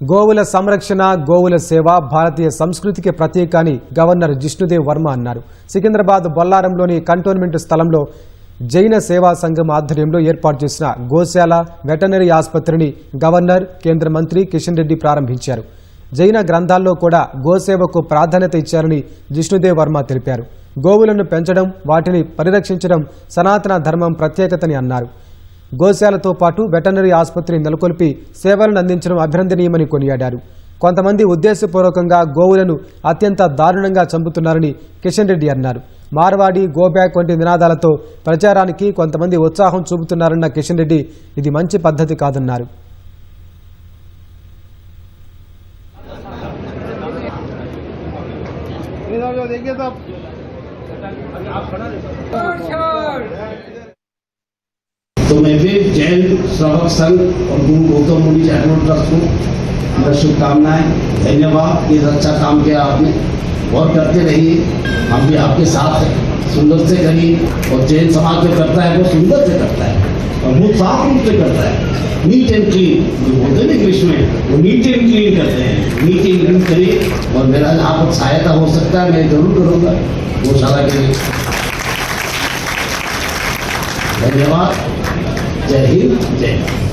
గోవుల సంరక్షణ గోవుల సేవ భారతీయ సంస్కృతికి ప్రతీక అని గవర్నర్ జిష్ణుదేవ్ వర్మ అన్నారు. సికింద్రాబాద్ బొల్లారంలోని కంటోన్మెంట్ స్థలంలో జైన సేవా సంఘం ఆధ్వర్యంలో ఏర్పాటు చేసిన గోశాల వెటనరీ ఆసుపత్రిని గవర్నర్ కేంద్ర మంత్రి కిషన్ రెడ్డి ప్రారంభించారు. జైన గ్రంథాల్లో కూడా గోసేవకు ప్రాధాన్యత ఇచ్చారని జిష్ణుదేవ్ వర్మ తెలిపారు. గోవులను పెంచడం వాటిని పరిరక్షించడం సనాతన ధర్మం ప్రత్యేకతని అన్నారు. గోశాలతో పాటు వెటనరీ ఆసుపత్రి నెలకొల్పి సేవలను అందించడం అభినందనీయమని కొనియాడారు కొంతమంది ఉద్దేశపూర్వకంగా గోవులను అత్యంత దారుణంగా చంపుతున్నారని కిషన్ రెడ్డి అన్నారు మార్వాడి గోబ్యాక్ వంటి నినాదాలతో ప్రచారానికి కొంతమంది ఉత్సాహం చూపుతున్నారన్న కిషన్ రెడ్డి ఇది మంచి పద్ధతి కాదన్నారు इधर जो देखिए तो तो मैं भी जैन श्रवक संघ और गुरु गौतम मुनि चैरिटेबल ट्रस्ट को मेरा शुभकामनाएँ, धन्यवाद, ये अच्छा काम किया आपने। और करते रहिए, हम भी आपके साथ हैं। सुंदर से करिए, और जैन समाज जो करता है, वो सुंदर से करता है। और वो साफ़ रूप से करता है। नीट एंड क्लीन जो बोलते हैं इंग्लिश में, वो नीट एंड क्लीन करते हैं। नीट एंड क्लीन करिए, और मेरा आपको सहायता हो सकता है, मैं ज़रूर करूँगा। गौशाला के लिए धन्यवाद। जय हिंद जय भारत